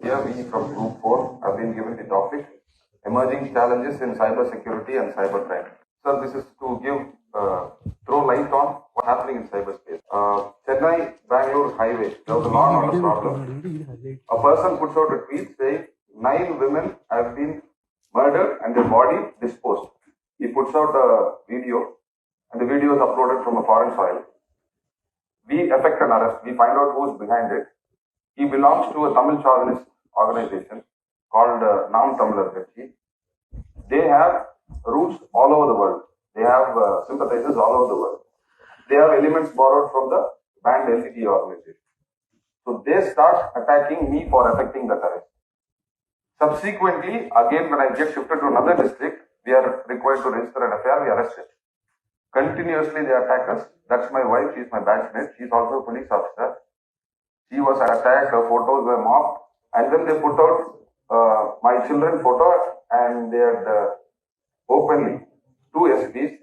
Here we from Group 4 have been given the topic Emerging Challenges in Cyber Security and Cybercrime. Sir, this is to give, uh, throw light on what's happening in cyberspace. Uh, Chennai Bangalore Highway, there was a and order problem. A person puts out a tweet saying nine women have been murdered and their body disposed. He puts out a video and the video is uploaded from a foreign soil. We effect an arrest. We find out who's behind it. He belongs to a Tamil chauvinist organization called uh, Nam Tamilar Kachi. They have roots all over the world. They have uh, sympathizers all over the world. They have elements borrowed from the banned LTT organization. So they start attacking me for affecting the arrest. Subsequently, again, when I get shifted to another district, we are required to register an FIR, we arrest it. Continuously, they attack us. That's my wife, she's my batchmate, she's also a police officer. She was attacked, her photos were mocked, and then they put out uh, my children photo and they had uh, openly, two SPs,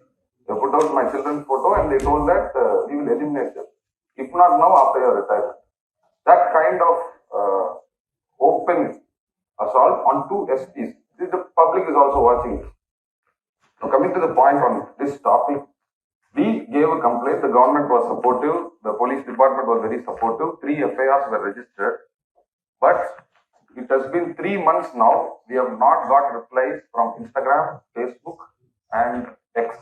they put out my children's photo and they told that uh, we will eliminate them. If not now, after your retirement. That kind of uh, open assault on two SPs. The public is also watching. So coming to the point on this topic, we gave a complaint. The government was supportive. The police department was very supportive. Three FIRs were registered. But it has been three months now. We have not got replies from Instagram, Facebook, and X,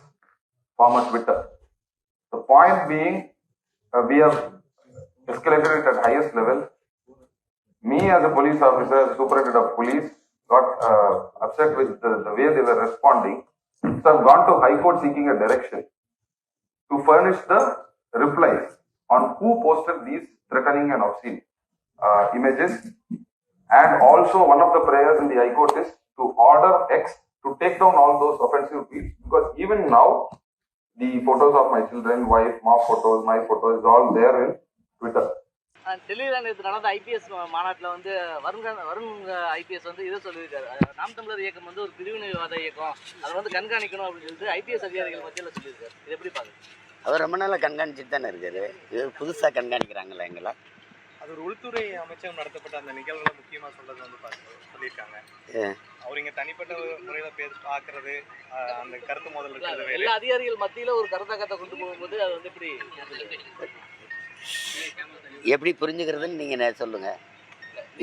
former Twitter. The point being, uh, we have escalated it at highest level. Me as a police officer, superintendent of police, got uh, upset with the, the way they were responding. So I've gone to High Court seeking a direction to furnish the replies on who posted these threatening and obscene uh, images. And also, one of the prayers in the High Court is to order X to take down all those offensive tweets because even now, the photos of my children, wife, mom photos, my photos, is all there in Twitter. டெல்லியில் நேற்று நடந்த IPS மாநாட்டில் வந்து Varun Varun IPS வந்து இதை சொல்லியிருக்காரு. நாம் தமிழர் இயக்கம் வந்து ஒரு பிரிவினைவாத இயக்கம். அதை வந்து கண்காணிக்கணும் அப்படின்னு சொல்லிட்டு ஐபிஎஸ் அதிகாரிகள் மத்தியில் சொல்லியிருக்காரு. இது எப்படி பாருங்க அவர் ரொம்ப நாளாக கண்காணிச்சுட்டு தானே இருக்காரு. இது புதுசாக கண்காணிக்கிறாங்களா எங்களை. அது ஒரு உள்துறை அமைச்சகம் நடத்தப்பட்ட அந்த நிகழ்வுல முக்கியமா சொல்றது வந்து பாத்து- சொல்லியிருக்காங்க. அவர் இங்க தனிப்பட்ட முறையில பேச பாக்குறது ஆஹ் அந்த கருத்து மோதல் இருக்கிறது எல்லா அதிகாரிகள் மத்தியில் ஒரு கருத்தாக்கத்தை கொண்டு போகும்போது அது வந்து எப்படி? எப்படி புரிஞ்சுக்கிறதுன்னு நீங்கள் சொல்லுங்கள்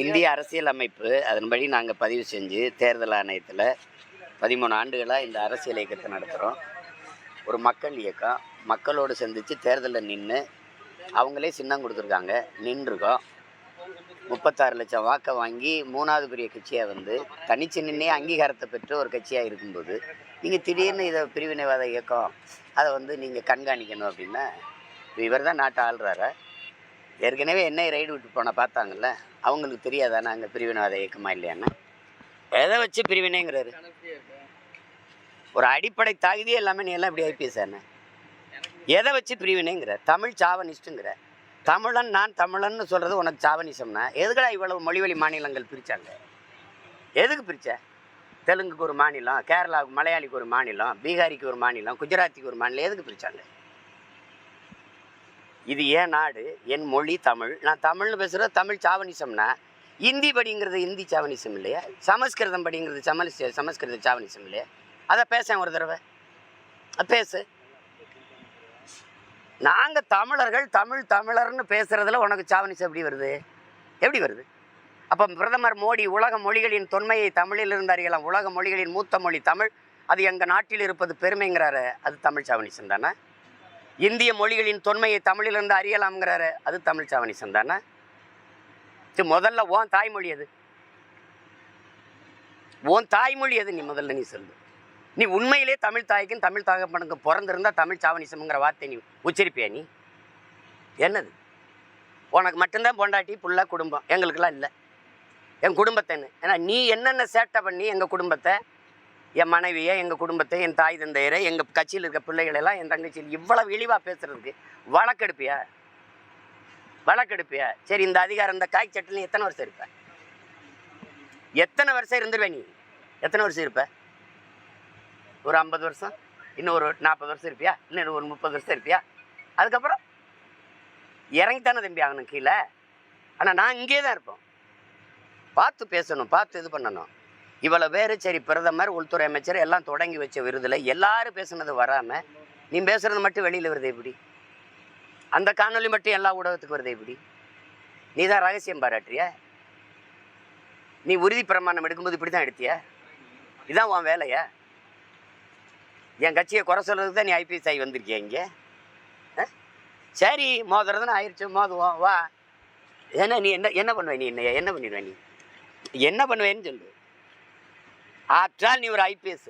இந்திய அரசியல் அமைப்பு அதன்படி நாங்கள் பதிவு செஞ்சு தேர்தல் ஆணையத்தில் பதிமூணு ஆண்டுகளாக இந்த அரசியல் இயக்கத்தை நடத்துகிறோம் ஒரு மக்கள் இயக்கம். மக்களோடு சந்தித்து தேர்தலில் நின்று அவங்களே சின்னம் கொடுத்துருக்காங்க. நின்றுருக்கோம். முப்பத்தாறு லட்சம் வாக்கை வாங்கி மூணாவது பெரிய கட்சியாக வந்து தனிச்சு நின்னே அங்கீகாரத்தை பெற்று ஒரு கட்சியாக இருக்கும்போது நீங்கள் திடீர்னு இதை பிரிவினைவாத இயக்கம் அதை வந்து நீங்கள் கண்காணிக்கணும் அப்படின்னா இவர் தான் நாட்டை ஆள்றாரா? ஏற்கனவே என்னை ரைடு விட்டு போன பார்த்தாங்கல்ல அவங்களுக்கு தெரியாதா? அங்கே பிரிவினைவாத இயக்கமா இல்லையான்னு? எதை வச்சு பிரிவினைங்கிறாரு? ஒரு அடிப்படை தகுதியே எல்லாமே நீ எல்லாம் இப்படி ஐபிஎஸ் என்ன? எதை வச்சு பிரிவினைங்கிற? தமிழ் சாவனிஸ்ட்டுங்கிற தமிழன் நான் தமிழன்னு சொல்கிறது உனக்கு சாவனிசம்னா எதுக்கடா இவ்வளவு மொழிவழி மாநிலங்கள் பிரித்தாங்க எதுக்கு பிரித்த தெலுங்குக்கு ஒரு மாநிலம் கேரளாவுக்கு மலையாளிக்கு ஒரு மாநிலம் பீகாரிக்கு ஒரு மாநிலம் குஜராத்திக்கு ஒரு மாநிலம் எதுக்கு பிரித்தாங்க இது ஏன் நாடு? என் மொழி தமிழ். நான் தமிழ்னு பேசுகிற தமிழ் சாவனிசம்னா இந்தி படிங்கிறது இந்தி சாவனிசம் இல்லையா? சமஸ்கிருதம் படிங்கிறது சமல் சமஸ்கிருத சாவனிசம் இல்லையா? அதை பேசேன் ஒரு தடவை. பேசு. நாங்கள் தமிழர்கள் தமிழ் தமிழர்னு பேசுகிறதுல உனக்கு சாவனிசம் எப்படி வருது? எப்படி வருது? அப்போ பிரதமர் மோடி உலக மொழிகளின் தொன்மையை தமிழில் அறியலாம் உலக மொழிகளின் மூத்த மொழி தமிழ். அது எங்கள் நாட்டில் இருப்பது பெருமைங்கிறாரு. அது தமிழ் சாவனிசம் தானே? இந்திய மொழிகளின் தொன்மையை தமிழிலிருந்து அறியலாம்ங்கிறாரு. அது தமிழ் சாவனிசம் தானே சரி முதல்ல உன் தாய்மொழி அது உன் தாய்மொழி அது நீ முதல்ல நீ சொல்லு. நீ உண்மையிலே தமிழ் தாய்க்கும் தமிழ் தகப்பனுக்கு பிறந்திருந்தா தமிழ் சாவணிசம்ங்கிற வார்த்தை நீ உச்சரிப்பியா நீ? என்னது? உனக்கு மட்டும்தான் பொண்டாட்டி புள்ள குடும்பம். எங்களுக்கெல்லாம் இல்லை. என் குடும்பத்தைன்னு. ஏன்னா நீ என்னென்ன சேட்டை பண்ணி எங்கள் குடும்பத்தை என் மனைவியை எங்கள் குடும்பத்தை என் தாய் தந்தையரை எங்கள் கட்சியில் இருக்க பிள்ளைகளெல்லாம் என் தங்கச்சியில் இவ்வளவு இழிவாக பேசுகிறதுக்கு வழக்கெடுப்பியா? வழக்கெடுப்பியா? சரி இந்த அதிகாரம் இந்த காய் சட்டில் எத்தனை வருஷம் இருப்ப? எத்தனை வருஷம் இருந்துருவே நீ? எத்தனை வருஷம் இருப்ப? ஒரு ஐம்பது வருஷம் இன்னும் ஒரு நாற்பது வருஷம் இருப்பியா? இன்னும் ஒரு முப்பது வருஷம் இருப்பியா? அதுக்கப்புறம்? இறங்கித்தானே தம்பி ஆகணும் கீழே? ஆனால் நான் இங்கே தான் இருப்போம் பார்த்து பேசணும் பார்த்து இது பண்ணணும். இவ்வளோ பேர் சரி பிரதமர் உள்துறை அமைச்சர் எல்லாம் தொடங்கி வச்ச விருதில் எல்லாரும் பேசுனது வராமல் நீ பேசுகிறது மட்டும் வெளியில் வருது எப்படி? அந்த காணொளி மட்டும் எல்லா ஊடகத்துக்கு வருது எப்படி? நீ தான் ரகசியம் பாராட்டுறிய? நீ உறுதி பிரமாணம் எடுக்கும்போது இப்படி தான் எடுத்தியா? இதான் உன் வேலையா? என் கட்சியை குறை சொல்கிறதுக்கு தான் நீ ஐபிஎஸ் ஆகி வந்திருக்கிய இங்கே? சரி மோதுறதுன்னு ஆயிடுச்சு மோதுவோம் வா. ஏன்னா நீ என்ன என்ன பண்ணுவேன் நீ என்ன என்ன பண்ணிடுவேன் நீ? என்ன பண்ணுவேன்னு சொல்லு. ஆற்றால் நீ ஒரு ஐபிஎஸ்